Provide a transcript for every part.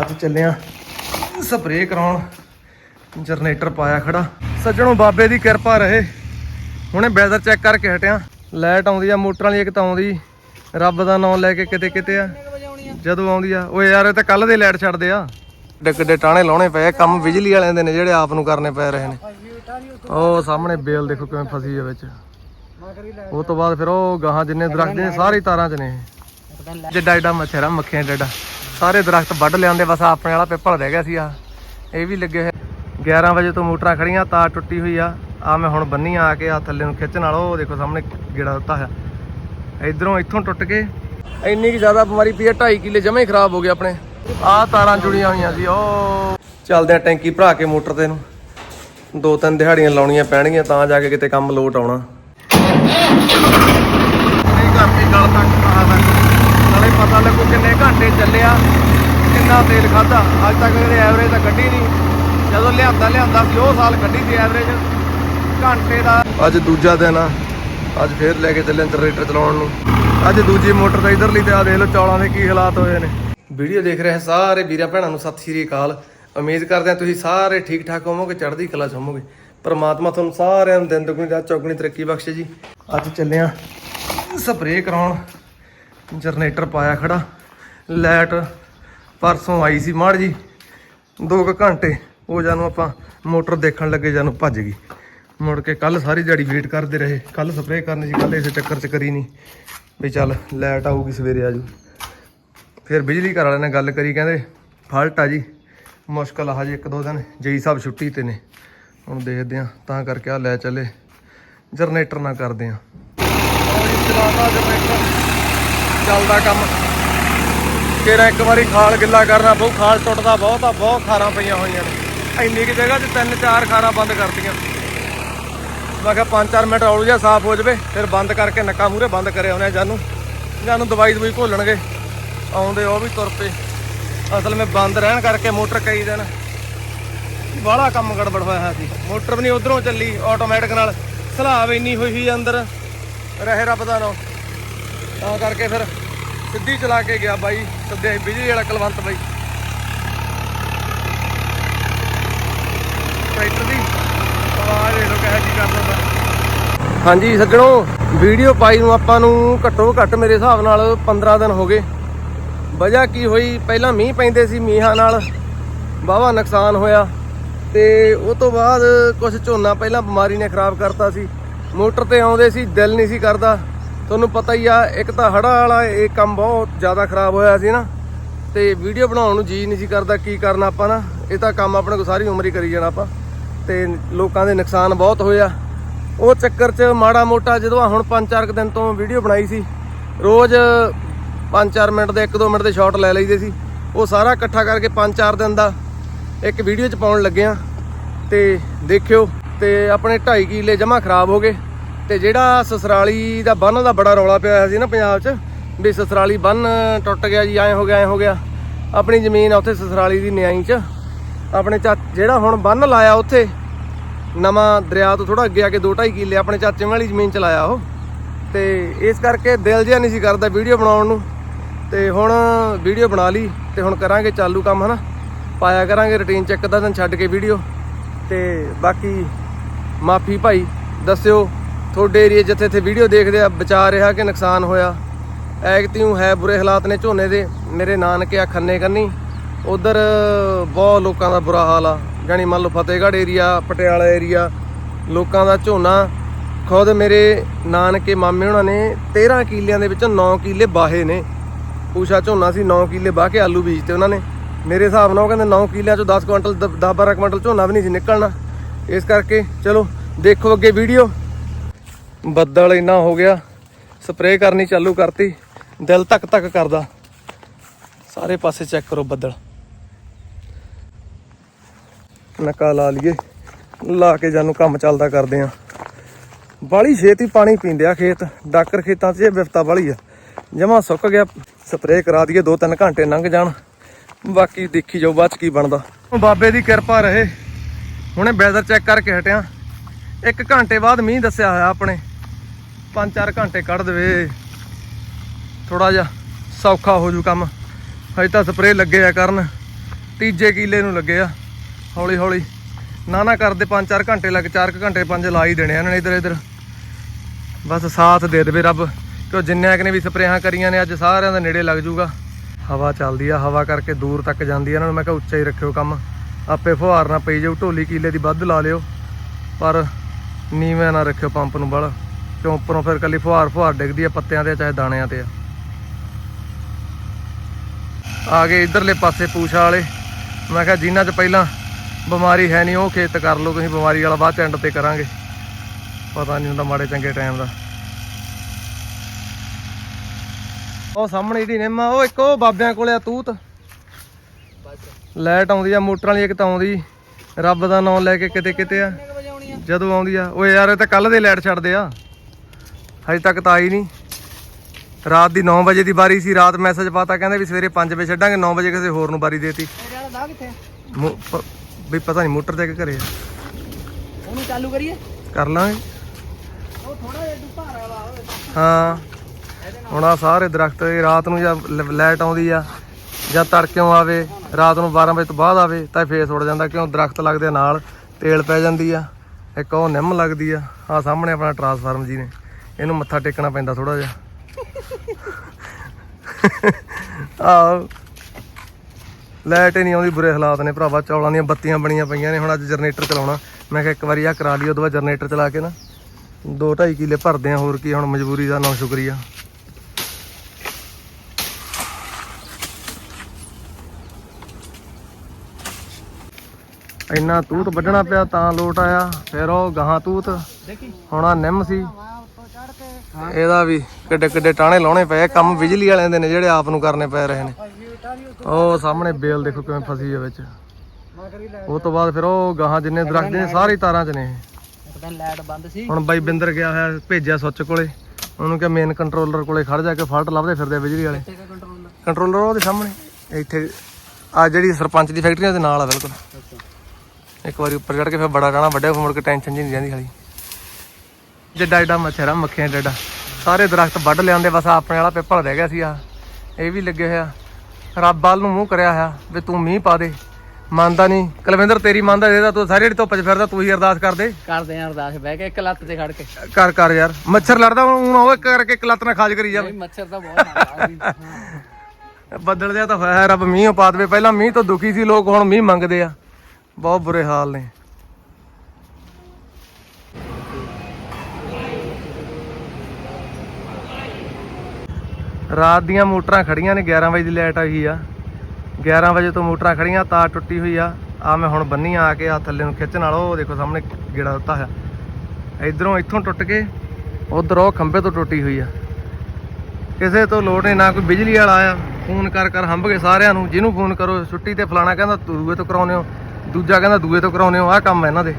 ਅੱਜ ਚੱਲਿਆ ਸਪਰੇਅ ਕਰਾਉਣ। ਜਨਰੇਟਰ ਪਾਇਆ ਖੜਾ। ਸੱਜਣੋਂ ਬਾਬੇ ਦੀ ਕਿਰਪਾ ਰਹੇ। ਹੁਣੇ ਵੈਦਰ ਚੈੱਕ ਕਰਕੇ ਹਟਿਆ। ਲਾਈਟ ਆਉਂਦੀ ਆ, ਮੋਟਰਾਂ ਵਾਲੀ ਇੱਕ ਤਾਂ ਆਉਂਦੀ। ਰੱਬ ਦਾ ਨਾਮ ਲੈ ਕੇ ਕਿਤੇ ਕਿਤੇ ਆ। ਜਦੋਂ ਆਉਂਦੀ ਆ, ਓਏ ਯਾਰ, ਇਹ ਤਾਂ ਕੱਲ ਦੇ ਲਾਈਟ ਛੱਡਦੇ ਆ। ਡੇ ਕਿੱਡੇ ਟਾਣੇ ਲਾਉਣੇ ਪਏ ਕੰਮ ਬਿਜਲੀ ਵਾਲਿਆਂ ਦੇ ਨੇ ਜਿਹੜੇ ਆਪ ਨੂੰ ਕਰਨੇ ਪੈ ਰਹੇ ਨੇ। ਉਹ ਸਾਹਮਣੇ ਬੇਲ ਦੇਖੋ ਕਿਵੇਂ ਫਸੀ ਹੈ ਵਿੱਚ। ਉਹ ਤੋਂ ਬਾਅਦ ਫਿਰ ਉਹ ਗਾਹਾਂ ਜਿੰਨੇ ਦਰਖਤ ਨੇ, ਸਾਰੇ ਤਾਰਾਂ 'ਚ ਨੇ। ਇਹ। ਜਿੱਡਾ ਜਿੱਡਾ ਮੱਛਰ ਆ ਮੱਖੀਆਂ ਡੱਡਾ ਸਾਰੇ ਦਰਖਤ ਵੱਢ ਲਿਆਂਦੇ, ਬਸ ਆਪਣੇ ਵਾਲਾ ਪਿੱਪਲ ਰਹਿ ਗਿਆ ਸੀ ਆ ਇਹ ਵੀ ਲੱਗੇ ਹੋਏ। 11 ਵਜੇ ਤੋਂ ਮੋਟਰਾਂ ਖੜੀਆਂ ਤਾਰ ਟੁੱਟੀ ਹੋਈ ਆ। ਆ ਮੈਂ ਹੁਣ ਬੰਨੀ ਆ ਕੇ ਆ ਥੱਲੇ ਨੂੰ ਖਿੱਚਣ ਵਾਲਾ, ਉਹ ਦੇਖੋ ਸਾਹਮਣੇ ਗੇੜਾ ਦਿੱਤਾ ਹੋਇਆ। ਇਧਰੋਂ ਇੱਥੋਂ ਟੁੱਟ ਕੇ ਇੰਨੀ ਕਿ ਜ਼ਿਆਦਾ ਬਿਮਾਰੀ ਪਈ ਆ 2.5 ਕਿੱਲੇ ਜਮੇ ਹੀ ਖਰਾਬ ਹੋ ਗਏ ਆਪਣੇ। ਆ ਤਾਰਾਂ ਜੁੜੀਆਂ ਹੋਈਆਂ ਸੀ ਓ। ਚੱਲਦੇ ਆ ਟੈਂਕੀ ਭਰਾ ਕੇ ਮੋਟਰ ਤੇ ਨੂੰ। ਦੋ ਤਿੰਨ ਦਿਹਾੜੀਆਂ ਲਾਉਣੀਆਂ ਪੈਣਗੀਆਂ, ਤਾਂ ਜਾ ਕੇ ਕਿਤੇ ਕੰਮ ਲੋਟ ਆਉਣਾ। ਇਹ ਕਰਕੇ ਗਲ ਤੱਕ ਆ ਪਤਾ ਲੱਗੂ ਕਿੰਨੇ ਘੰਟੇ ਚੱਲਿਆ ਕਿੰਨਾ ਤੇਲ ਖਾਦਾ ਅੱਜ ਤੱਕ ਇਹਦੇ ਐਵਰੇਜ ਤਾਂ ਕੱਢੀ ਨਹੀਂ। ਜਦੋਂ ਲਿਆਂਦਾ ਲਿਆਂਦਾ ਸੀ ਉਹ ਸਾਲ ਕੱਢੀ ਸੀ ਐਵਰੇਜ ਘੰਟੇ ਦਾ ਅੱਜ ਦੂਜਾ ਦਿਨ ਆ। ਅੱਜ ਫੇਰ ਲੈ ਕੇ ਚੱਲੇ ਜਨਰੇਟਰ ਚਲਾਉਣ ਨੂੰ। ਅੱਜ ਦੂਜੀ ਮੋਟਰ ਦਾ ਇਧਰਲੀ ਤੇ ਆ ਦੇਖ ਲਓ ਚੌਲਾਂ ਦੇ ਕੀ ਹਾਲਾਤ ਹੋਏ ਨੇ। ਵੀਡੀਓ ਦੇਖ ਰਹੇ ਸਾਰੇ ਵੀਰਾਂ ਭੈਣਾਂ ਨੂੰ ਸਤਿ ਸ਼੍ਰੀ ਅਕਾਲ। ਉਮੀਦ ਕਰਦੇ ਹਾਂ ਤੁਸੀਂ ਸਾਰੇ ਠੀਕ ਠਾਕ ਹੋਵੋਗੇ ਚੜ੍ਹਦੀ ਕਲਾ ਚ ਹੋਵੋਗੇ। ਪਰਮਾਤਮਾ ਤੁਹਾਨੂੰ ਸਾਰਿਆਂ ਨੂੰ ਦਿਨ ਦੁਗਣੀ ਰਾਤ ਚੌਗਣੀ ਤਰੱਕੀ ਬਖਸ਼ੇ ਜੀ। ਅੱਜ ਚੱਲੇ ਆ ਸਪਰੇਅ ਕਰਾਉਣ। ਜਨਰੇਟਰ ਪਾਇਆ ਖੜਾ। ਲਾਈਟ ਪਰਸੋਂ ਆਈ ਸੀ ਮਾੜ ਜੀ 2 ਕੁ ਘੰਟੇ ਉਹ ਜਾਨੂੰ ਆਪਾਂ ਮੋਟਰ ਦੇਖਣ ਲੱਗੇ, ਜਾਨੂੰ ਭੱਜ ਗਈ। ਮੁੜ ਕੇ ਕੱਲ ਸਾਰੀ ਦਿਹਾੜੀ ਵੇਟ ਕਰਦੇ ਰਹੇ। ਕੱਲ ਸਪਰੇਅ ਕਰਨੀ ਸੀ ਕੱਲ ਇਸੇ ਚੱਕਰ ਚ ਕਰੀ ਨਹੀਂ। ਵੀ ਚੱਲ ਲਾਈਟ ਆਊਗੀ ਸਵੇਰੇ ਆਜੂ। ਫਿਰ ਬਿਜਲੀ ਘਰ ਵਾਲਿਆਂ ਨੇ ਗੱਲ ਕਰੀ, ਕਹਿੰਦੇ, ਫਾਲਟ ਆ ਜੀ। ਮੁਸ਼ਕਲ ਆ ਹਜੇ ਇੱਕ ਦੋ ਦਿਨ। ਜਈ ਸਾਹਿਬ ਛੁੱਟੀ ਤੇ ਨੇ। ਹੁਣ ਦੇਖਦੇ ਆ ਤਾਂ ਕਰਕੇ ਆ ਲੈ ਚੱਲੇ। ਜਨਰੇਟਰ ਨਾ ਕਰਦੇ ਆ ਚਲਾਉਂਦਾ ਜਨਰੇਟਰ ਚੱਲਦਾ ਕੰਮ। ਕਿਹੜਾ ਇੱਕ ਵਾਰੀ ਖਾਲ ਗਿੱਲਾ ਕਰਨਾ ਬਹੁਤ ਖਾਲ ਟੁੱਟਦਾ ਬਹੁਤ ਆ, ਬਹੁਤ ਖਾਰਾਂ ਪਈਆਂ ਹੋਈਆਂ ਨੇ। ਇੰਨੀ ਕਿ ਜਗ੍ਹਾ 'ਚ ਤਿੰਨ ਚਾਰ ਖਾਰਾਂ ਬੰਦ ਕਰਤੀਆਂ। ਮੈਂ ਕਿਹਾ 5-4 ਮਿੰਟ ਰੌਲ ਜਿਹਾ ਸਾਫ਼ ਹੋ ਜਵੇ, ਫਿਰ ਬੰਦ ਕਰਕੇ ਨੱਕਾ ਮੂਰੇ ਬੰਦ ਕਰੇ ਆਉਨੇ ਜਾਨੂੰ। ਜਾਨੂੰ ਦਵਾਈ ਦਵਾਈ ਘੋਲਣਗੇ। ਆਉਂਦੇ ਉਹ ਵੀ ਤੁਰ ਪਏ। ਅਸਲ ਵਿੱਚ ਬੰਦ ਰਹਿਣ ਕਰਕੇ ਮੋਟਰ ਕਈ ਦਿਨ ਬਾਹਲਾ ਕੰਮ ਗੜਬੜ ਹੋਇਆ ਹੋਇਆ ਸੀ। ਮੋਟਰ ਵੀ ਨਹੀਂ ਉਧਰੋਂ ਚੱਲੀ ਆਟੋਮੈਟਿਕ ਨਾਲ। ਸਲਾਬ ਇੰਨੀ ਹੋਈ ਸੀ ਅੰਦਰ। ਰਹਿ ਰੱਬ ਦਾ ਨਾਮ। ਤਾਂ ਕਰਕੇ ਫਿਰ ਸਿੱਧੀ ਚਲਾ ਕੇ ਗਿਆ ਬਾਈ ਸੱਦਿਆ ਬਿਜਲੀ ਵਾਲਾ ਕੁਲਵੰਤ ਬਾਈ। ਟਰੈਕਟਰ ਦੀ ਆਵਾਜ਼ ਇਹ ਲੋ ਕਹੇ ਕੀ ਕਰਦਾ ਹਾਂਜੀ ਸੱਜਣੋ, ਵੀਡੀਓ ਪਾਈ ਨੂੰ ਆਪਾਂ ਨੂੰ ਘੱਟੋ ਘੱਟ ਮੇਰੇ ਹਿਸਾਬ ਨਾਲ 15 ਦਿਨ ਹੋ ਗਏ। ਵਜ੍ਹਾ ਕੀ ਹੋਈ? ਪਹਿਲਾਂ ਮੀਂਹ ਪੈਂਦੇ ਸੀ ਮੀਂਹਾਂ ਨਾਲ, ਵਾਹਵਾ ਨੁਕਸਾਨ ਹੋਇਆ। ਤੇ ਉਹ ਤੋਂ ਬਾਅਦ ਕੁਝ ਝੋਨਾ ਪਹਿਲਾਂ ਬਿਮਾਰੀ ਨੇ ਖਰਾਬ ਕਰਤਾ ਸੀ। ਮੋਟਰ ਤੇ ਆਉਂਦੇ ਸੀ, ਦਿਲ ਨਹੀਂ ਸੀ ਕਰਦਾ। ਤੁਹਾਨੂੰ ਪਤਾ ਹੀ ਆ, ਇੱਕ ਤਾਂ ਹੜਾ ਵਾਲਾ ਇਹ ਕੰਮ ਬਹੁਤ ਜ਼ਿਆਦਾ ਖਰਾਬ ਹੋਇਆ ਸੀ ਨਾ। ਤੇ ਵੀਡੀਓ ਬਣਾਉਣ ਨੂੰ ਜੀ ਨਹੀਂ ਸੀ ਕਰਦਾ ਕੀ ਕਰਨਾ ਆਪਾਂ ਨਾ। ਇਹ ਤਾਂ ਕੰਮ ਆਪਣੇ ਕੋ ਸਾਰੀ ਉਮਰ ਹੀ ਕਰੀ ਜਾਣਾ ਆਪਾਂ। ਤੇ ਲੋਕਾਂ ਦੇ ਨੁਕਸਾਨ ਬਹੁਤ ਹੋਇਆ ਉਹ ਚੱਕਰ 'ਚ ਮਾੜਾ ਮੋਟਾ ਜਦੋਂ ਆਹ ਹੁਣ 5-4 ਦਿਨ ਤੋਂ ਵੀਡੀਓ ਬਣਾਈ ਸੀ, ਰੋਜ਼ 5-4 ਮਿੰਟ ਦੇ 1-2 ਮਿੰਟ ਦੇ ਸ਼ਾਟ ਲੈ ਲਈਦੇ ਸੀ। ਉਹ ਸਾਰਾ ਇਕੱਠਾ ਕਰਕੇ 5-4 ਦਿਨ ਦਾ ਇੱਕ ਵੀਡੀਓ 'ਚ ਪਾਉਣ ਲੱਗੇ ਆ। ਤੇ ਦੇਖਿਓ, ਤੇ ਆਪਣੇ 2.5 ਕਿਲੇ ਜਮਾ ਖਰਾਬ ਹੋ ਗਏ। ਤੇ ਜਿਹੜਾ ਸਸਰਾਲੀ ਦਾ ਬੰਨ ਦਾ ਬੜਾ ਰੌਲਾ ਪਿਆ ਹੋਇਆ ਸੀ ਨਾ ਪੰਜਾਬ 'ਚ, ਵੀ ਸਸਰਾਲੀ ਬੰਨ ਟੁੱਟ ਗਿਆ ਜੀ, ਐਂ ਹੋ ਗਿਆ, ਐਂ ਹੋ ਗਿਆ। ਆਪਣੀ ਜ਼ਮੀਨ ਆ ਉੱਥੇ ਸਸਰਾਲੀ ਦੀ ਨਿਆਈ 'ਚ। ਆਪਣੇ ਚਾ, ਜਿਹੜਾ ਹੁਣ ਬੰਨ ਲਾਇਆ ਉੱਥੇ, ਨਵਾਂ ਦਰਿਆ ਤੋਂ ਥੋੜਾ ਅੱਗੇ ਆ ਕੇ 2.5 ਕਿੱਲੇ ਆਪਣੇ ਚਾਚੇ ਵਾਲੀ ਜ਼ਮੀਨ ਚ ਲਾਇਆ ਉਹ। ਤੇ ਇਸ ਕਰਕੇ ਦਿਲ ਜਿਹਾ ਨਹੀਂ ਸੀ ਕਰਦਾ ਵੀਡੀਓ ਬਣਾਉਣ ਨੂੰ। ਤੇ ਹੁਣ ਵੀਡੀਓ ਬਣਾ ਲਈ ਤੇ ਹੁਣ ਕਰਾਂਗੇ ਚਾਲੂ ਕੰਮ, ਹਨਾ? ਪਾਇਆ ਕਰਾਂਗੇ ਰੁਟੀਨ ਚ ਇੱਕ ਦਿਨ ਛੱਡ ਕੇ ਵੀਡੀਓ। ਤੇ ਬਾਕੀ ਮਾਫੀ ਭਾਈ, ਦੱਸਿਓ। ਤੁਹਾਡੇ ਏਰੀਏ ਜਿੱਥੇ ਇੱਥੇ ਵੀਡੀਓ ਦੇਖਦੇ ਆ, ਬਚਾ ਰਿਹਾ ਕਿ ਨੁਕਸਾਨ ਹੋਇਆ? ਐਗਤੀਉ ਹੈ ਬੁਰੇ ਹਾਲਾਤ ਨੇ ਝੋਨੇ ਦੇ। ਮੇਰੇ ਨਾਨਕੇ ਆ ਖੰਨੇ ਕੰਨੀ। ਉਧਰ ਬਹੁਤ ਲੋਕਾਂ ਦਾ ਬੁਰਾ ਹਾਲ ਆ। ਜਾਣੀ ਮੰਨ ਲਓ ਫਤਿਹਗੜ੍ਹ ਏਰੀਆ, ਪਟਿਆਲਾ ਏਰੀਆ, ਲੋਕਾਂ ਦਾ ਝੋਨਾ। ਖੁਦ ਮੇਰੇ ਨਾਨਕੇ ਮਾਮੇ ਉਹਨਾਂ ਨੇ 13 ਕਿੱਲਿਆਂ ਦੇ ਵਿੱਚੋਂ 9 ਕਿੱਲੇ ਬਾਹੇ ਨੇ। ਪੂਸ਼ਾ ਝੋਨਾ ਸੀ 9 ਕਿੱਲੇ ਬਾਹ ਕੇ ਆਲੂ ਬੀਜਤੇ ਉਹਨਾਂ ਨੇ। ਮੇਰੇ ਹਿਸਾਬ ਨਾਲ ਉਹ ਕਹਿੰਦੇ 9 ਕਿੱਲਿਆਂ ਚੋਂ 10 ਕੁਇੰਟਲ 10 12 ਕੁਇੰਟਲ ਝੋਨਾ ਵੀ ਨਹੀਂ ਸੀ ਨਿਕਲਣਾ। ਇਸ ਕਰਕੇ ਚਲੋ ਦੇਖੋ ਅੱਗੇ ਵੀਡੀਓ ਬੱਦਲ ਇੰਨਾ ਹੋ ਗਿਆ ਸਪਰੇਅ ਕਰਨੀ ਚਾਲੂ ਕਰਤੀ, ਦਿਲ ਤੱਕ ਤੱਕ ਕਰਦਾ। ਸਾਰੇ ਪਾਸੇ ਚੈੱਕ ਕਰੋ ਬੱਦਲ। ਨਕਾ ਲਾ ਲਈਏ, ਲਾ ਕੇ ਜਾਨੂੰ ਕੰਮ ਚੱਲਦਾ ਕਰਦੇ ਆ। ਬਾਲੀ ਛੇਤੀ ਪਾਣੀ ਪੀਂਦੇ ਆ ਖੇਤ, ਡਾਕਰ ਖੇਤਾਂ 'ਚ ਇਹ ਵਿਫਤਾ ਬਾਲੀ ਆ। ਜਮਾ ਸੁੱਕ ਗਿਆ ਸਪਰੇਅ ਕਰਾ ਦਈਏ 2-3 ਘੰਟੇ ਲੰਘ ਜਾਣ। ਬਾਕੀ ਦੇਖੀ ਜਾਓ ਬਾਅਦ 'ਚ ਕੀ ਬਣਦਾ। ਬਾਬੇ ਦੀ ਕਿਰਪਾ ਰਹੇ। ਹੁਣੇ ਵੈਦਰ ਚੈੱਕ ਕਰਕੇ ਹਟਿਆ। ਇੱਕ ਘੰਟੇ ਬਾਅਦ ਮੀਂਹ ਦੱਸਿਆ ਹੋਇਆ ਆਪਣੇ। 5-4 ਘੰਟੇ ਕੱਢ ਦੇਵੇ। ਥੋੜਾ ਜਿਹਾ ਸੌਖਾ ਹੋ ਜੂ ਕੰਮ। ਹਜੇ ਤਾਂ ਸਪਰੇਅ ਲੱਗੇ ਆ ਕਰਨ। ਤੀਜੇ ਕੀਲੇ ਨੂੰ ਲੱਗੇ ਆ ਹੌਲੀ ਹੌਲੀ ਨਾ ਨਾ ਕਰਦੇ 5-4 ਘੰਟੇ ਲੱਗ 4 ਘੰਟੇ ਪੰਜ ਲਾ ਹੀ ਦੇਣੇ ਆ ਇਹਨਾਂ ਨੇ ਇਧਰ ਇਧਰ। ਬਸ ਸਾਥ ਦੇ ਦੇਵੇ ਰੱਬ। ਕਿਉਂ ਜਿੰਨਿਆਂ ਕੁ ਨੇ ਵੀ ਸਪਰੇਹਾਂ ਕਰੀਆਂ ਨੇ, ਅੱਜ ਸਾਰਿਆਂ ਦਾ ਨੇੜੇ ਲੱਗ ਜੂਗਾ। ਹਵਾ ਚੱਲਦੀ ਆ, ਹਵਾ ਕਰਕੇ ਦੂਰ ਤੱਕ ਜਾਂਦੀ ਆ ਇਹਨਾਂ ਨੂੰ। ਮੈਂ ਕਿਹਾ ਉੱਚਾ ਹੀ ਰੱਖਿਓ ਕੰਮ। ਆਪੇ ਫੁਹਾਰ ਨਾ ਪਈ ਜਾਊ, ਢੋਲੀ ਕੀਲੇ ਦੀ ਵੱਧ ਲਾ ਲਿਓ। ਪਰ ਨੀਵੇਂ ਨਾ ਰੱਖਿਓ ਪੰਪ ਨੂੰ ਬਲ। ਕਿਉਂ ਉੱਪਰੋਂ ਫਿਰ ਕੱਲੀ ਫੁਹਾਰ ਫੁਹਾਰ ਡਿੱਗਦੀ ਆ ਪੱਤਿਆਂ ਤੇ, ਚਾਹੇ ਦਾਣਿਆਂ ਤੇ ਆ। ਆ ਗਏ ਇਧਰਲੇ ਪਾਸੇ ਪੂਛਾ ਵਾਲੇ। ਮੈਂ ਕਿਹਾ, ਜਿਨ੍ਹਾਂ 'ਚ ਪਹਿਲਾਂ ਬਿਮਾਰੀ ਹੈ ਨਹੀਂ, ਉਹ ਖੇਤ ਕਰ ਲਓ, ਤੁਸੀਂ ਬਿਮਾਰੀ ਵਾਲਾ ਬਾਅਦ ਐਂਡ ਤੇ ਕਰਾਂਗੇ। ਪਤਾ ਨਹੀਂ ਹੁੰਦਾ ਮਾੜੇ ਚੰਗੇ ਟਾਈਮ ਦਾ। ਉਹ ਸਾਹਮਣੇ ਜਿਹੜੀ ਨਿੰਮ ਉਹ ਇੱਕ ਉਹ ਬਾਬਿਆਂ ਕੋਲੇ ਆ, ਤੂਤ। ਲਾਈਟ ਆਉਂਦੀ ਆ, ਮੋਟਰਾਂ ਵਾਲੀ ਇੱਕ ਤਾਂ ਆਉਂਦੀ। ਰੱਬ ਦਾ ਨਾਮ ਲੈ ਕੇ ਕਿਤੇ ਕਿਤੇ ਆ। ਜਦੋਂ ਆਉਂਦੀ ਆ। ਓਏ ਯਾਰ, ਇਹ ਤਾਂ ਕੱਲ ਦੇ ਲਾਈਟ ਛੱਡਦੇ ਆ। ਹਜੇ ਤੱਕ ਤਾਂ ਆਈ ਨਹੀਂ। ਰਾਤ ਦੀ 9 ਵਜੇ ਦੀ ਵਾਰੀ ਸੀ ਰਾਤ ਮੈਸੇਜ ਪਾਤਾ ਕਹਿੰਦੇ ਵੀ ਸਵੇਰੇ 5 ਵਜੇ ਛੱਡਾਂਗੇ 9 ਵਜੇ ਕਿਸੇ ਹੋਰ ਨੂੰ ਵਾਰੀ ਦੇਤੀ। ਵੀ ਪਤਾ ਨਹੀਂ ਮੋਟਰ ਤੇ ਕਿ ਘਰੇ ਆ। ਉਹਨੂੰ ਚਾਲੂ ਕਰੀਏ? ਕਰ ਲਾਂਗੇ। ਉਹ ਥੋੜਾ ਜਿਹਾ ਭਾਰਾ ਵਾ ਹੋਵੇ ਹਾਂ। ਹੁਣ ਆ ਸਾਰੇ ਦਰਖਤ ਰਾਤ ਨੂੰ ਜਾਂ ਲਾਈਟ ਆਉਂਦੀ ਆ ਜਾਂ ਤੜਕਿਓਂ ਆਵੇ ਰਾਤ ਨੂੰ 12 ਵਜੇ ਤੋਂ ਬਾਅਦ ਆਵੇ ਤਾਂ ਫੇਸ ਉੜ ਜਾਂਦਾ ਕਿਉਂ ਦਰਖਤ ਲੱਗਦੇ ਨਾਲ ਤੇਲ ਪੈ ਜਾਂਦੀ ਆ ਇੱਕ ਉਹ ਨਿੰਮ ਲੱਗਦੀ ਆ ਆ ਸਾਹਮਣੇ ਆਪਣਾ ਟਰਾਂਸਫਾਰਮ ਜੀ ਨੇ। ਇਹਨੂੰ ਮੱਥਾ ਟੇਕਣਾ ਪੈਂਦਾ ਥੋੜਾ ਜਿਹਾ। ਆ ਲਾਈਟ ਹੀ ਨਹੀਂ ਆਉਂਦੀ ਬੁਰੇ ਹਾਲਾਤ ਨੇ ਭਰਾਵਾ ਚੌਲਾਂ ਦੀਆਂ ਬੱਤੀਆਂ ਬਣੀਆਂ ਪਈਆਂ ਨੇ ਹੁਣ ਅੱਜ ਜਨਰੇਟਰ ਚਲਾਉਣਾ। ਮੈਂ ਕਿਹਾ ਇੱਕ ਵਾਰੀ ਆ ਕਰਾ ਲਈ ਬਾਅਦ ਜਨਰੇਟਰ ਚਲਾ ਕੇ ਨਾ। 2.5 ਕਿੱਲੇ ਭਰਦੇ ਆ ਹੋਰ ਕੀ ਹੁਣ ਮਜਬੂਰੀ ਦਾ ਨਾ ਸ਼ੁਕਰੀਆ। ਇੰਨਾ ਤੂਤ ਵੱਢਣਾ ਪਿਆ ਤਾਂ ਲੋਟ ਆਇਆ ਫਿਰ ਉਹ ਗਾਹਾਂ ਤੂਤ। ਹੁਣ ਆ ਨਿੰਮ ਸੀ। ਇਹਦਾ ਵੀ ਕਿੱਡੇ ਕਿੱਡੇ ਟਾਣੇ ਲਾਉਣੇ ਪਏ। ਕੰਮ ਬਿਜਲੀ ਵਾਲਿਆਂ ਦੇ ਨੇ ਜਿਹੜੇ ਆਪ ਨੂੰ ਕਰਨੇ ਪੈ ਰਹੇ ਨੇ। ਉਹ ਸਾਹਮਣੇ ਬੇਲ ਦੇਖੋ ਕਿਵੇਂ ਫਸੀ ਹੈ ਵਿੱਚ। ਉਹ ਤੋਂ ਬਾਅਦ ਫਿਰ ਉਹ ਗਾਹਾਂ ਜਿੰਨੇ ਦਰਖਤ ਨੇ ਸਾਰੇ ਤਾਰਾਂ 'ਚ ਨੇ ਲਾਈਟ ਬੰਦ ਸੀ। ਹੁਣ ਬਾਈ ਬਿੰਦਰ ਗਿਆ ਹੋਇਆ ਭੇਜਿਆ ਸੁੱਚ ਕੋਲੇ। ਉਹਨੂੰ ਕਿਹਾ ਮੇਨ ਕੰਟਰੋਲਰ ਕੋਲੇ ਖੜ ਜਾ ਕੇ ਫਾਲਟ ਲੱਭਦੇ ਫਿਰਦੇ ਬਿਜਲੀ ਵਾਲੇ। ਕੰਟਰੋਲਰ ਉਹਦੇ ਸਾਹਮਣੇ। ਇੱਥੇ ਆ ਜਿਹੜੀ ਸਰਪੰਚ ਦੀ ਫੈਕਟਰੀ ਉਹਦੇ ਨਾਲ ਆ ਬਿਲਕੁਲ। ਇੱਕ ਵਾਰੀ ਉੱਪਰ ਚੜ ਕੇ ਫਿਰ ਬੜਾ ਟਾਣਾ ਵੱਡੇ ਮੁੜ ਕੇ ਟੈਨਸ਼ਨ ਜੀ ਨਹੀਂ ਰਹਿੰਦੀ ਖਾਲੀ ਜਿੱਡਾ ਐਡਾ ਮੱਛਰ ਆ ਮੱਖੀਆਂ ਡੱਡਾ ਸਾਰੇ ਦਰਖਤ ਵੱਢ ਲਿਆਂਦੇ ਬਸ ਆਪਣੇ ਵਾਲਾ ਪਿੱਪਲ ਰਹਿ ਗਿਆ ਸੀ ਆ ਇਹ ਵੀ ਲੱਗੇ ਹੋਇਆ ਰੱਬ ਵੱਲ ਨੂੰ ਮੂੰਹ ਕਰਿਆ ਹੋਇਆ ਵੀ ਤੂੰ ਮੀਂਹ ਪਾ ਦੇ। ਮੰਨਦਾ ਨਹੀਂ। ਕੁਲਵਿੰਦਰ ਤੇਰੀ ਮੰਨਦਾ ਇਹਦਾ ਤੂੰ ਸਾਰੀ ਜਿਹੜੀ ਧੁੱਪ 'ਚ ਫਿਰਦਾ ਤੂੰ ਹੀ ਅਰਦਾਸ ਕਰ ਦੇ। ਕਰਦੇ ਆਂ ਅਰਦਾਸ ਬਹਿ ਕੇ ਇੱਕ ਲੱਤ ਤੇ ਖੜ ਕੇ। ਕਰ ਕਰ ਯਾਰ। ਮੱਛਰ ਲੜਦਾ ਹੁਣ ਉਹ ਇੱਕ ਕਰਕੇ ਇੱਕ ਲੱਤ ਨਾਲ ਖਾਜ ਕਰੀ ਜਾਵੇ। ਨਹੀਂ ਮੱਛਰ ਤਾਂ ਬਹੁਤ ਮਾਰਦਾ। ਬੱਦਲ ਜਿਹਾ ਤਾਂ ਹੋਇਆ ਰੱਬ ਮੀਂਹ ਪਾ ਦੇਵੇ। ਪਹਿਲਾਂ ਮੀਂਹ ਤੋਂ ਦੁਖੀ ਸੀ ਲੋਕ ਹੁਣ ਮੀਂਹ ਮੰਗਦੇ ਆ। ਬਹੁਤ ਬੁਰੇ ਹਾਲ ਨੇ। ਰਾਤ ਦੀਆਂ ਮੋਟਰਾਂ ਖੜੀਆਂ ਨੇ 11 ਵਜੇ ਦੀ ਲਾਈਟ ਆਈ ਆ। 11 ਵਜੇ ਤੋਂ ਮੋਟਰਾਂ ਖੜੀਆਂ, ਤਾਰ ਟੁੱਟੀ ਹੋਈ ਆ। ਆ ਮੈਂ ਹੁਣ ਬੰਨੀ ਆ ਕੇ ਆ ਥੱਲੇ ਨੂੰ ਖਿੱਚਣ ਵਾਲਾ, ਉਹ ਦੇਖੋ ਸਾਹਮਣੇ ਗੇੜਾ ਦਿੱਤਾ ਹੋਇਆ। ਇਧਰੋਂ ਇੱਥੋਂ ਟੁੱਟ ਕੇ, ਉਧਰ ਉਹ ਖੰਭੇ ਤੋਂ ਟੁੱਟੀ ਹੋਈ ਆ। ਕਿਸੇ ਤੋਂ ਲੋੜ ਨਹੀਂ, ਨਾ ਕੋਈ ਬਿਜਲੀ ਵਾਲਾ ਆ ਫੋਨ ਕਰ ਕਰ ਹੰਭ ਗਏ ਸਾਰਿਆਂ ਨੂੰ, ਜਿਹਨੂੰ ਫੋਨ ਕਰੋ, ਛੁੱਟੀ ਤੇ ਫਲਾਣਾ ਕਹਿੰਦਾ ਦੂਏ ਤੋਂ ਕਰਾਉਨੇ ਹੋ, ਦੂਜਾ ਕਹਿੰਦਾ ਦੂਏ ਤੋਂ ਕਰਾਉਨੇ ਹੋ, ਆਹ ਕੰਮ ਹੈ ਇਹਨਾਂ ਦੇ।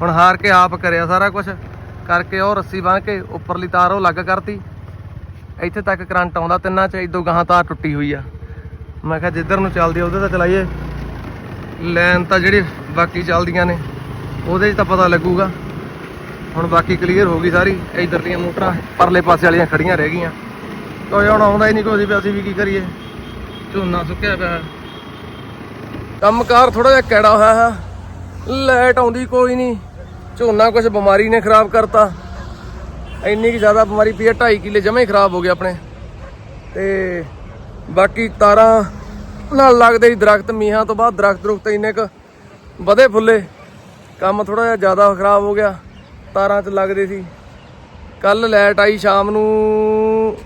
ਹੁਣ ਹਾਰ ਕੇ ਆਪ ਕਰਿਆ ਸਾਰਾ ਕੁਝ ਕਰਕੇ ਉਹ ਰੱਸੀ ਬੰਨ ਕੇ ਉੱਪਰਲੀ ਤਾਰ ਉਹ ਲੱਗ ਕਰਤੀ। ਇੱਥੇ ਤੱਕ ਕਰੰਟ ਆਉਂਦਾ, ਤਿੰਨਾਂ ਚ ਇਦੋਂ ਗਾਹਾਂ ਤਾਰ ਟੁੱਟੀ ਹੋਈ ਆ। ਮੈਂ ਕਿਹਾ ਜਿੱਧਰ ਨੂੰ ਚੱਲਦੀ ਆ ਤਾਂ ਚਲਾਈਏ। ਲਾਈਨ ਤਾਂ ਜਿਹੜੀ ਬਾਕੀ ਚੱਲਦੀਆਂ ਨੇ, ਉਹਦੇ 'ਚ ਤਾਂ ਪਤਾ ਲੱਗੂਗਾ। ਹੁਣ ਬਾਕੀ ਕਲੀਅਰ ਹੋ ਗਈ ਸਾਰੀ ਇਧਰ ਦੀਆਂ ਮੋਟਰਾਂ, ਪਰਲੇ ਪਾਸੇ ਵਾਲੀਆਂ ਖੜੀਆਂ ਰਹਿ ਗਈਆਂ। ਕੋਈ ਹੁਣ ਆਉਂਦਾ ਹੀ ਨਹੀਂ ਕੋਈ ਵੀ ਅਸੀਂ ਵੀ ਕੀ ਕਰੀਏ? ਝੋਨਾ ਸੁੱਕਿਆ ਪਿਆ। ਹੈ। ਕੰਮਕਾਰ ਥੋੜਾ ਜਿਹਾ ਕੈੜਾ ਹੋਇਆ ਹੈ। ਲਾਈਟ ਆਉਂਦੀ ਕੋਈ ਨਹੀਂ। ਝੋਨਾ ਕੁਝ ਬਿਮਾਰੀ ਨੇ ਖਰਾਬ ਕਰਤਾ। ਇੰਨੀ ਕਿ ਜ਼ਿਆਦਾ ਬਿਮਾਰੀ ਪਈ ਹੈ 2.5 ਕਿੱਲੇ ਜਮੇ ਖਰਾਬ ਹੋ ਗਏ ਆਪਣੇ। ਤੇ ਬਾਕੀ ਤਾਰਾਂ ਨਾਲ ਲੱਗਦੇ ਹੀ ਦਰਖਤ, ਮੀਹਾਂ ਤੋਂ ਬਾਅਦ ਦਰਖਤ ਦਰੁਖਤ ਇੰਨੇ ਕ ਵਧੇ ਫੁੱਲੇ। ਕੰਮ ਥੋੜਾ ਜਿਹਾ ਜ਼ਿਆਦਾ ਖਰਾਬ ਹੋ ਗਿਆ, ਤਾਰਾਂ 'ਚ ਲੱਗਦੇ ਸੀ। ਕੱਲ ਲਾਈਟ ਆਈ ਸ਼ਾਮ ਨੂੰ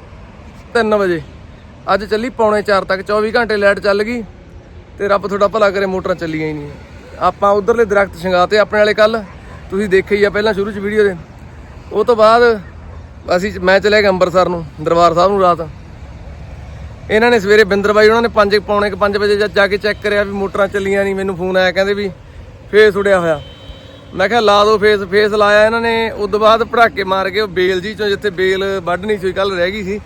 3 ਵਜੇ। ਅੱਜ ਚੱਲੀ ਪੌਣੇ 4 ਤੱਕ 24 ਘੰਟੇ ਲਾਈਟ ਚੱਲ ਗਈ ਤੇ ਰੱਬ ਤੁਹਾਡਾ ਭਲਾ ਕਰੇ, ਮੋਟਰਾਂ ਚੱਲੀਆਂ ਹੀ ਨਹੀਂ। ਆਪਾਂ ਉਧਰਲੇ ਦਰਖਤ ਸ਼ਿੰਗਾਤੇ ਆਪਣੇ ਵਾਲੇ ਕੱਲ ਤੁਸੀਂ ਦੇਖੇ ਹੀ ਆ, ਪਹਿਲਾਂ ਸ਼ੁਰੂ ਚ ਵੀਡੀਓ ਦੇ ਉਹ ਤੋਂ ਬਾਅਦ ਅਸੀਂ ਮੈਂ ਚਲੇ ਗਿਆ ਅੰਮ੍ਰਿਤਸਰ ਨੂੰ ਦਰਬਾਰ ਸਾਹਿਬ ਨੂੰ ਰਾਤ। ਇਹਨਾਂ ਨੇ ਸਵੇਰੇ ਬਿੰਦਰ ਬਾਈ ਉਹਨਾਂ ਨੇ 5 ਪੌਣੇ 5 ਵਜੇ ਜਾ- ਕੇ ਚੈੱਕ ਕਰਿਆ ਵੀ ਮੋਟਰਾਂ ਚੱਲੀਆਂ ਨਹੀਂ ਮੈਨੂੰ ਫੋਨ ਆਇਆ ਕਹਿੰਦੇ ਵੀ ਫੇਸ ਉੜਿਆ ਹੋਇਆ। ਮੈਂ ਕਿਹਾ ਲਾ ਦਿਓ ਫੇਸ ਫੇਸ ਲਾਇਆ ਇਹਨਾਂ ਨੇ ਉਸ ਤੋਂ ਬਾਅਦ ਪੜਾਕੇ ਮਾਰ ਕੇ ਉਹ ਬੇਲ ਜੀ ਚੋਂ ਜਿੱਥੇ ਬੇਲ ਵੱਢਣੀ ਸੀ ਕੱਲ ਰਹਿ ਗਈ ਸੀ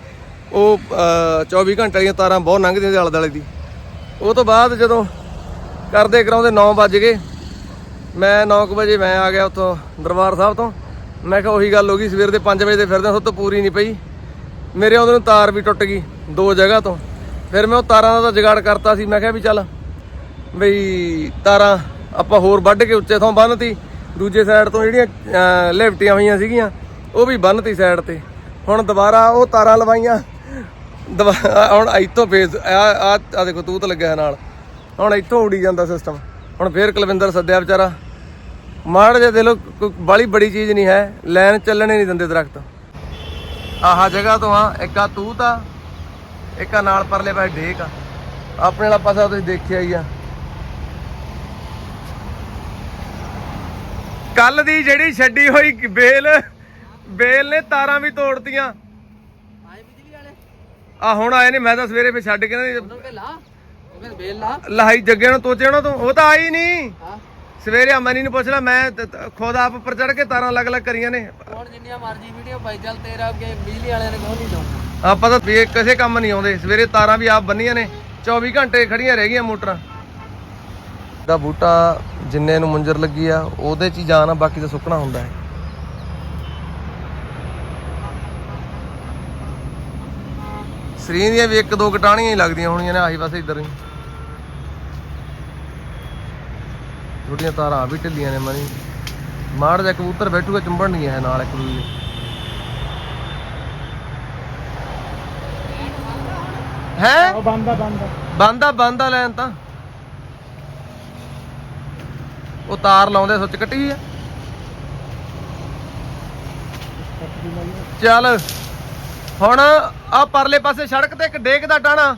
ਉਹ ਅਹ, 24 ਘੰਟੇ ਦੀਆਂ ਤਾਰਾਂ ਬਹੁਤ ਲੰਘਦੀਆਂ ਸੀ ਆਲੇ ਦੁਆਲੇ ਦੀ। ਉਹ ਤੋਂ ਬਾਅਦ ਜਦੋਂ ਕਰਦੇ ਕਰਾਉਂਦੇ 9 ਵੱਜ ਗਏ ਮੈਂ 9 ਵਜੇ ਮੈਂ ਆ ਗਿਆ ਉੱਥੋਂ ਦਰਬਾਰ ਸਾਹਿਬ ਤੋਂ। ਮੈਂ ਕਿਹਾ ਉਹੀ ਗੱਲ ਹੋ ਗਈ ਸਵੇਰ ਦੇ 5 ਵਜੇ ਦੇ ਫਿਰਦੇ ਸੋ ਤੋਂ ਪੂਰੀ ਨਹੀਂ ਪਈ। ਮੇਰੇ ਉਹਦੇ ਨੂੰ ਤਾਰ ਵੀ ਟੁੱਟ ਗਈ ਦੋ ਜਗ੍ਹਾ ਤੋਂ। ਫਿਰ ਮੈਂ ਉਹ ਤਾਰਾਂ ਦਾ ਤਾਂ ਜਗਾੜ ਕਰਤਾ ਸੀ ਮੈਂ ਕਿਹਾ ਵੀ ਚੱਲ ਬਈ ਤਾਰਾਂ ਆਪਾਂ ਹੋਰ ਵੱਢ ਕੇ ਉੱਚੇ ਥਾਂ ਬੰਨਤੀ ਦੂਜੇ ਸਾਈਡ ਤੋਂ ਜਿਹੜੀਆਂ ਅਹ, ਲਿਫਟੀਆਂ ਹੋਈਆਂ ਸੀਗੀਆਂ ਉਹ ਵੀ ਬੰਨਤੀ ਸਾਈਡ ਤੇ। ਹੁਣ ਦੁਬਾਰਾ ਉਹ ਤਾਰਾਂ ਲਵਾਈਆਂ ਦੁਬਾ- ਹੁਣ ਇੱਥੋਂ ਫੇਸ ਆ ਆ ਆ ਦੇਖੋ ਤੂਤ ਲੱਗਿਆ ਨਾਲ। ਹੁਣ ਇੱਥੋਂ ਉੜੀ ਜਾਂਦਾ ਸਿਸਟਮ ਹੁਣ ਫੇਰ ਕੁਲਵਿੰਦਰ ਸੱਦਿਆ ਵਿਚਾਰਾ ਮਾੜ ਜੇ ਦੇ ਲੋ ਬਾਲੀ ਬੜੀ ਚੀਜ਼ ਨਹੀਂ ਹੈ ਲਾਈਨ ਚੱਲਣੇ ਨਹੀਂ ਦਿੰਦੇ ਦਰਖਤ। ਆਹ ਜਗ੍ਹਾ ਤੋਂ ਆ ਇੱਕ ਆ ਤੂਤ ਆ ਇੱਕ ਆ ਨਾਲ ਪਰਲੇ ਪਾਸੇ ਢੇਕ ਆ। ਆਪਣੇ ਵਾਲਾ ਪਾਸਾ ਤੁਸੀਂ ਦੇਖਿਆ ਹੀ ਆ। ਕੱਲ ਦੀ ਜਿਹੜੀ ਛੱਡੀ ਹੋਈ ਬੇਲ ਬੇਲ ਨੇ ਤਾਰਾਂ ਵੀ ਤੋੜਤੀਆਂ। ਆਏ ਬਿਜਲੀ ਵਾਲੇ ਆ ਹੁਣ ਆਏ ਨੇ ਮੈਂ ਤਾਂ ਸਵੇਰੇ ਫੇ ਛੱਡ ਕੇ ਨਾ ਲਾ ਬੇਲ ਲਾ। ਲਹਾਈ ਜੱਗੇ ਨੂੰ ਤੋਚੇ ਉਹਨਾਂ ਤੋਂ ਉਹ ਤਾਂ ਆਈ ਨਹੀਂ ਹਾਂ। ਸਵੇਰੇ ਅਮਨੀ ਨੂੰ ਪੁੱਛ ਲੈ ਮੈਂ ਤ- ਤ- ਖੁਦ ਆਪ ਉੱਪਰ ਚੜ ਕੇ ਤਾਰਾਂ ਅਲੱਗ-ਅਲੱਗ ਕਰੀਆਂ ਨੇ। ਹੁਣ ਜਿੰਨੀਆਂ ਮਰਜ਼ੀ ਵੀਡੀਓ ਪਾਈ ਚੱਲ ਤੇਰਾ ਅੱਗੇ ਬਿਜਲੀ ਵਾਲਿਆਂ ਨੇ ਕੋਈ ਨਹੀਂ ਲਾਉਣਾ? ਆਪਾਂ ਤਾਂ ਵੀ ਇਹ ਕਿਸੇ ਕੰਮ ਨਹੀਂ ਆਉਂਦੇ। ਸਵੇਰੇ ਤਾਰਾਂ ਵੀ ਆਪ ਬੰਨੀਆਂ ਨੇ 24 ਘੰਟੇ ਖੜੀਆਂ ਰਹਿ ਗਈਆਂ ਮੋਟਰਾਂ। ਦਾ ਬੂਟਾ ਜਿੰਨੇ ਨੂੰ ਮੁੰਜਰ ਲੱਗੀ ਆ ਉਹਦੇ 'ਚ ਹੀ ਜਾਨ ਆ ਬਾਕੀ ਤਾਂ ਸੁੱਕਣਾ ਹੁੰਦਾ ਹੈ। ਸਰੀਂ ਦੀਆਂ ਵੀ ਇੱਕ ਦੋ ਕਟਾਣੀਆਂ ਹੀ ਲੱਗਦੀਆਂ ਹੋਣੀਆਂ ਨੇ ਆਹੀ ਬਸ ਇੱਧਰ ਹੀ। ਛੋਟੀਆਂ ਤਾਰਾਂ ਵੀ ਢਿੱਲੀਆਂ ਨੇ ਮਨੀ ਮਾੜ ਜਾ ਕਬੂਤਰ ਬੈਠੂਗਾ ਚੁੰਬਣ ਨਹੀਂ ਹੈ ਨਾਲ ਇੱਕ ਦੂਜੇ ਹੈ? ਉਹ ਬੰਦਾ ਬੰਦਾ ਬੰਦਾ ਬੰਦਾ ਲੈਣ ਤਾਂ। ਉਹ ਤਾਰ ਲਾਉਂਦੇ ਸੁੱਚ ਕੱਟੀ ਆ। ਚੱਲ ਹੁਣ ਆ ਪਰਲੇ ਪਾਸੇ ਸੜਕ ਤੇ ਇੱਕ ਡੇਕ ਦਾ ਟਾਣਾ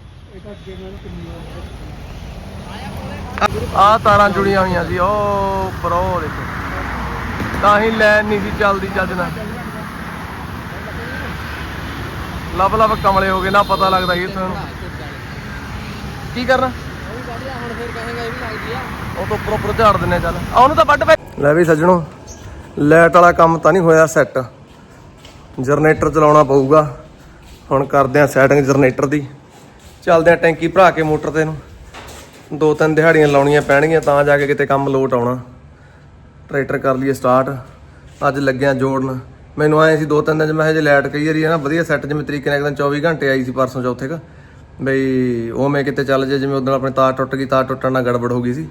ਆ ਤਾਰਾਂ ਜੁੜੀਆਂ ਹੋਈਆਂ ਸੀ, ਉਹ ਉੱਪਰ, ਉਹ ਦੇਖੋ। ਤਾਂ ਹੀ ਲੈਣ ਨਹੀਂ ਸੀ ਚੱਲਦੀ ਚੱਜ ਨਾਲ। ਲੱਭ ਲੱਭ ਕਮਲੇ ਹੋ ਗਏ ਨਾ, ਪਤਾ ਲੱਗਦਾ ਸੀ ਤੁਹਾਨੂੰ ਕੀ ਕਰਨਾ? ਉਹ ਤੋਂ ਉੱਪਰ ਉੱਪਰ ਝਾੜ ਦਿੰਨੇ ਚੱਲ। ਆ ਉਹਨੂੰ ਤਾਂ ਵੱਢ ਪੈ ਲੈ ਵੀ ਸੱਜਣੋ, ਲਾਈਟ ਵਾਲਾ ਕੰਮ ਤਾਂ ਨਹੀਂ ਹੋਇਆ ਸੈੱਟ ਜਨਰੇਟਰ ਚਲਾਉਣਾ ਪਊਗਾ। ਹੁਣ ਕਰਦੇ ਆ ਸੈਟਿੰਗ ਜਨਰੇਟਰ ਦੀ। ਚੱਲਦੇ ਆ ਟੈਂਕੀ ਭਰਾ ਕੇ ਮੋਟਰ ਤੇ ਨੂੰ। ਦੋ ਤਿੰਨ ਦਿਹਾੜੀਆਂ ਲਾਉਣੀਆਂ ਪੈਣਗੀਆਂ, ਤਾਂ ਜਾ ਕੇ ਕਿਤੇ ਕੰਮ ਲੋਟ ਆਉਣਾ। ਟਰੈਕਟਰ ਕਰ ਲਈਏ ਸਟਾਰਟ ਅੱਜ ਲੱਗਿਆ ਜੋੜਨ। ਮੈਨੂੰ ਆਏ ਸੀ ਦੋ ਤਿੰਨ ਦਿਨ ਚ, ਮੈਂ ਹਜੇ ਲਾਈਟ ਕਈ ਵਾਰੀ ਹੈ ਨਾ, ਵਧੀਆ ਸੈੱਟ ਜਿਵੇਂ ਤਰੀਕੇ ਨਾਲ ਇੱਕਦਮ 24 ਘੰਟੇ ਆਈ ਸੀ ਪਰਸੋਂ ਚੌਥੇ ਕ। ਬਈ ਉਹ ਮੈਂ ਕਿਤੇ ਚੱਲ ਜੇ, ਜਿਵੇਂ ਉਦੋਂ ਆਪਣੇ ਤਾਰ ਟੁੱਟ ਗਈ, ਤਾਰ ਟੁੱਟਣ ਨਾਲ ਗੜਬੜ ਹੋ ਗਈ ਸੀ।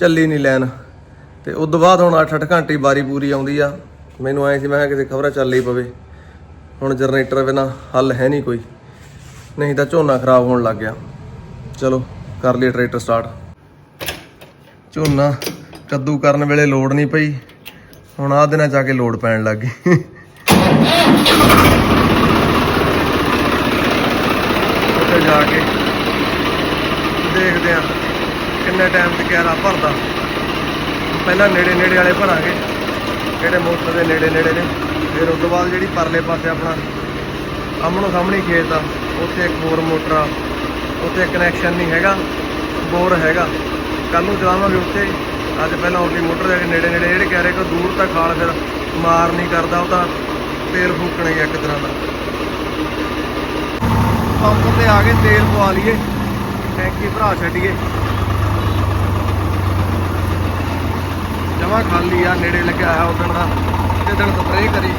ਚੱਲੀ ਨਹੀਂ ਲੈਣ। ਤੇ ਉਸ ਤੋਂ ਬਾਅਦ ਹੁਣ 8-8 ਘੰਟੇ ਦੀ ਬਾਰੀ ਪੂਰੀ ਆਉਂਦੀ ਆ। ਮੈਨੂੰ ਆਏ ਸੀ, ਮੈਂ ਕਿਹਾ ਕਿਤੇ ਖਬਰਾਂ ਚੱਲ ਹੀ ਪਵੇ। ਹੁਣ ਜਨਰੇਟਰ ਬਿਨਾ ਹੱਲ ਹੈ ਨਹੀਂ ਕੋਈ। ਨਹੀਂ ਤਾਂ ਝੋਨਾ ਖਰਾਬ ਹੋਣ ਲੱਗ ਗਿਆ। ਚਲੋ। ਕਰ ਲਈ ਟਰੈਕਟਰ ਸਟਾਰਟ। ਝੋਨਾ ਕੱਦੂ ਕਰਨ ਵੇਲੇ ਲੋਡ ਨਹੀਂ ਪਈ। ਹੁਣ ਆਹ ਦਿਨਾਂ ਜਾ ਕੇ ਲੋਡ ਪੈਣ ਲੱਗ ਗਈ। ਉੱਥੇ ਜਾ ਕੇ ਦੇਖਦੇ ਆ ਕਿੰਨੇ ਟਾਈਮ ਤੇ ਕਿਆਰਾ ਭਰਦਾ। ਪਹਿਲਾਂ ਨੇੜੇ ਨੇੜੇ ਵਾਲੇ ਭਰਾਂਗੇ, ਜਿਹੜੇ ਮੋਟਰ ਦੇ ਨੇੜੇ ਨੇੜੇ ਨੇ। ਫਿਰ ਉਸ ਤੋਂ ਬਾਅਦ ਜਿਹੜੀ ਪਰਲੇ ਪਾਸੇ ਆਪਣਾ ਆਮਣੋ ਸਾਹਮਣੇ ਖੇਤ ਆ, ਉੱਥੇ ਇੱਕ ਹੋਰ ਮੋਟਰ ਆ। ਉੱਥੇ ਕਨੈਕਸ਼ਨ ਨਹੀਂ ਹੈਗਾ ਬੋਰ ਹੈਗਾ। ਕੱਲ ਨੂੰ ਚਲਾਵਾਂਗੇ ਉੱਥੇ। ਅੱਜ ਪਹਿਲਾਂ ਉਹਦੀ ਮੋਟਰ ਦੇ ਨੇੜੇ ਨੇੜੇ, ਜਿਹੜੇ ਕਹਿ ਰਹੇ ਕਿ ਦੂਰ ਤਾਂ ਖਾਲ ਫਿਰ ਮਾਰ ਨਹੀਂ ਕਰਦਾ, ਉਹ ਤਾਂ ਤੇਲ ਫੂਕਣੇ ਇੱਕ ਤਰ੍ਹਾਂ ਦਾ। ਪੰਪ ਤੇ ਆ ਕੇ ਤੇਲ ਪਵਾ ਲਈਏ, ਟੈਂਕੀ ਭਰਾ ਛੱਡੀਏ। ਜਮਾ ਖਾਲੀ ਆ, ਨੇੜੇ ਲੱਗਿਆ ਆ ਉਦੋਂ ਦਾ ਜਿੱਦਣ ਸਪਰੇਅ ਕਰੀ।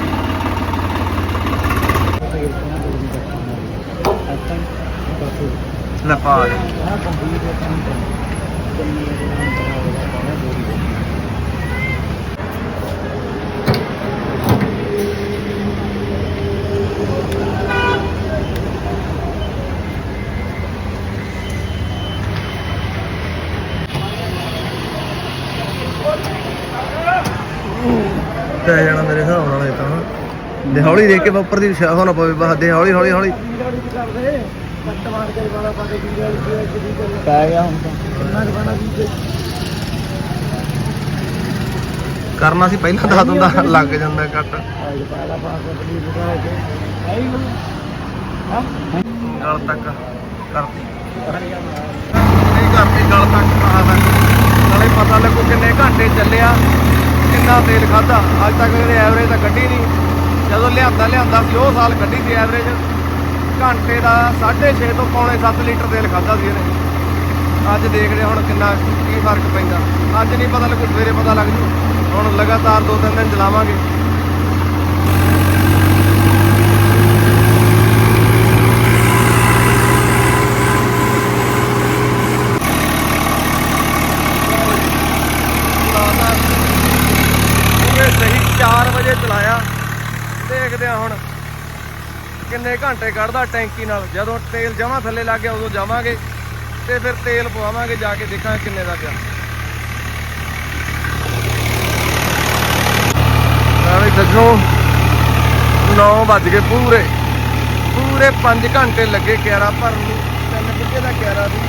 ਸੀ ਲੈ ਪਾ ਦੇ। ਪੈ ਜਾਣਾ ਮੇਰੇ ਹਿਸਾਬ ਨਾਲ ਇਹ ਤਾਂ ਦੇ ਹੌਲੀ ਦੇਖ ਕੇ ਉੱਪਰ ਦੀ ਸ਼ਾਹ ਹੋਣਾ ਪਵੇ, ਬਸ ਦੇ ਹੌਲੀ ਹੌਲੀ ਹੌਲੀ ਪੈ ਗਿਆ ਹੁਣ ਤਾਂ ਕਰਨਾ ਸੀ ਪਹਿਲਾਂ ਦੱਸ ਦਿੰਦਾ ਲੱਗ ਜਾਂਦਾ ਕੱਟ ਗਲ ਤੱਕ ਕਰਤੀ। ਨਹੀਂ ਕਰਤੀ ਗਲ ਤੱਕ ਆਹ ਵਾ। ਨਾਲੇ ਪਤਾ ਲੱਗੂ ਕਿੰਨੇ ਘੰਟੇ ਚੱਲਿਆ, ਕਿੰਨਾ ਤੇਲ ਖਾਦਾ ਅੱਜ ਤੱਕ ਇਹਨੇ ਐਵਰੇਜ ਤਾਂ ਕੱਢੀ ਨਹੀਂ। ਜਦੋਂ ਲਿਆਂਦਾ ਲਿਆਂਦਾ ਸੀ, ਉਹ ਸਾਲ ਕੱਢੀ ਸੀ ਐਵਰੇਜ ਘੰਟੇ ਦਾ 6.5 ਤੋਂ ਪੌਣੇ 7 ਲੀਟਰ ਤੇਲ ਖਾਦਾ ਸੀ ਇਹਨੇ। ਅੱਜ ਦੇਖਦੇ ਹੁਣ ਕਿੰਨਾ ਕੀ ਫ਼ਰਕ ਪੈਂਦਾ। ਅੱਜ ਨਹੀਂ ਪਤਾ ਲੱਗੂ, ਸਵੇਰੇ ਪਤਾ ਲੱਗ ਜੂ। ਹੁਣ ਲਗਾਤਾਰ ਦੋ ਤਿੰਨ ਦਿਨ ਚਲਾਵਾਂਗੇ ਆ ਹੁਣ ਕਿੰਨੇ ਘੰਟੇ ਕੱਢਦਾ ਟੈਂਕੀ ਨਾਲ। ਜਦੋਂ ਤੇਲ ਜਮਾ ਥੱਲੇ ਲੱਗ ਗਿਆ, ਉਦੋਂ ਜਾਵਾਂਗੇ ਤੇ ਫਿਰ ਤੇਲ ਪਵਾਵਾਂਗੇ, ਜਾ ਕੇ ਦੇਖਾਂਗੇ ਕਿੰਨੇ ਦਾ ਪਿਆ ਨਾਲੇ ਸੱਜਣੋ 9 ਵੱਜ ਗਏ ਪੂਰੇ। ਪੂਰੇ 5 ਘੰਟੇ ਲੱਗੇ ਕਿਆਰਾ ਭਰਨ ਨੂੰ, ਤਿੰਨ ਵਜੇ ਦਾ ਕਿਆਰਾ ਸੀ।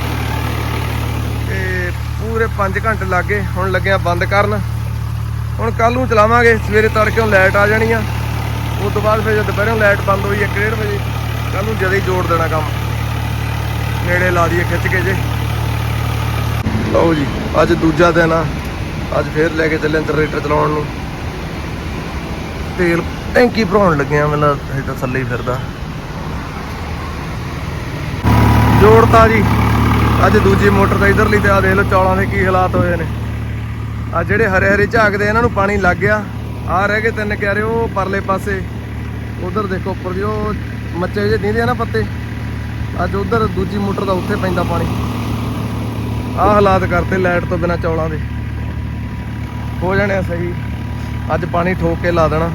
ਤੇ ਪੂਰੇ 5 ਘੰਟੇ ਲੱਗੇ ਹੁਣ ਲੱਗਿਆ ਬੰਦ ਕਰਨ। ਹੁਣ ਕੱਲ ਨੂੰ ਚਲਾਵਾਂਗੇ, ਸਵੇਰੇ ਤੜਕੇ ਲਾਈਟ ਆ ਜਾਣੀ ਆ। ਉਸ ਤੋਂ ਬਾਅਦ ਫਿਰ ਜਦ ਦੁਪਹਿਰੋਂ ਲਾਈਟ ਬੰਦ ਹੋਈ 1:30 ਵਜੇ ਕੱਲ ਨੂੰ ਜਦੇ ਹੀ ਜੋੜ ਦੇਣਾ ਕੰਮ। ਨੇੜੇ ਲਾ ਦਈਏ ਖਿੱਚ ਕੇ ਜੇ। ਲਓ ਜੀ, ਅੱਜ ਦੂਜਾ ਦਿਨ ਆ। ਅੱਜ ਫੇਰ ਲੈ ਕੇ ਚੱਲੇ ਜਨਰੇਟਰ ਚਲਾਉਣ ਨੂੰ। ਤੇਲ ਟੈਂਕੀ ਭਰਾਉਣ ਲੱਗਿਆ ਮੈਨੂੰ ਇਹ ਤਾਂ ਥੱਲੇ ਹੀ ਫਿਰਦਾ। ਜੋੜਤਾ ਜੀ। ਅੱਜ ਦੂਜੀ ਮੋਟਰ ਦਾ ਇਧਰਲੀ ਤੇ ਆ ਦੇਖ ਲਓ, ਚੌਲਾਂ ਦੇ ਕੀ ਹਾਲਾਤ ਹੋਏ ਨੇ। ਆ ਜਿਹੜੇ ਹਰੇ ਹਰੇ ਝਾਕਦੇ ਇਹਨਾਂ ਨੂੰ ਪਾਣੀ ਲੱਗ ਗਿਆ। ਆ ਰਹਿ ਗਏ ਤਿੰਨ ਕਿਆਰੇ, ਉਹ ਪਰਲੇ ਪਾਸੇ। ਉਧਰ ਦੇਖੋ ਉੱਪਰ ਜੋ ਮੱਚੇ ਜੇ ਦੀਂਦੇ ਆ ਨਾ ਪੱਤੇ। ਅੱਜ ਉਧਰ ਦੂਜੀ ਮੋਟਰ ਦਾ ਉੱਥੇ ਪੈਂਦਾ ਪਾਣੀ। ਆਹ ਹਾਲਾਤ ਕਰਤੇ ਲਾਈਟ ਤੋਂ ਬਿਨਾ ਚੌਲਾਂ ਦੇ। ਹੋ ਜਾਣੇ ਆ ਸਹੀ। ਅੱਜ ਪਾਣੀ ਠੋਕ ਕੇ ਲਾ ਦੇਣਾ।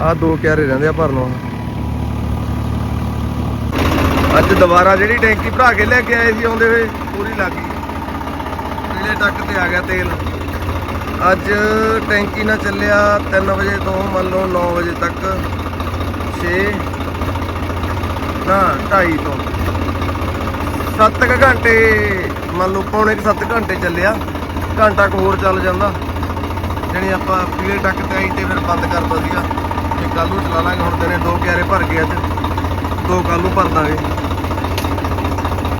ਆਹ ਦੋ ਕਿਆਰੇ ਰਹਿੰਦੇ ਆ ਭਰਨ। ਨੂੰ ਅੱਜ ਦੁਬਾਰਾ ਜਿਹੜੀ ਟੈਂਕੀ ਭਰਾ ਕੇ ਲੈ ਕੇ ਆਏ ਸੀ, ਆਉਂਦੇ ਹੋਏ ਪੂਰੀ ਲੱਗ ਗਈ। ਪੀਲੇ ਟੱਕ ਤੇ ਆ ਗਿਆ ਤੇਲ। ਅੱਜ ਟੈਂਕੀ ਨਾਲ ਚੱਲਿਆ 3 ਵਜੇ ਤੋਂ ਮੰਨ ਲਓ 9 ਵਜੇ ਤੱਕ 6 ਨਾ 2.5 ਤੋਂ। 7 ਕੁ ਘੰਟੇ, ਮੰਨ ਲਓ ਪੌਣੇ 7 ਘੰਟੇ ਚੱਲਿਆ, ਘੰਟਾ ਕੁ ਹੋਰ ਚੱਲ ਜਾਂਦਾ। ਜਾਣੀ ਆਪਾਂ ਪੀਲੇ ਟੱਕ ਤੇ ਆਈ ਤੇ ਫਿਰ ਬੰਦ ਕਰਦਾ ਸੀਗਾ। ਤੇ ਕੱਲ ਨੂੰ ਚਲਾ ਲਾਂਗੇ, ਹੁਣ ਦਿਨੇ ਦੋ ਕਿਆਰੇ ਭਰ ਗਏ ਅੱਜ। ਦੋ ਕੱਲ ਨੂੰ ਭਰ ਦਾਂਗੇ।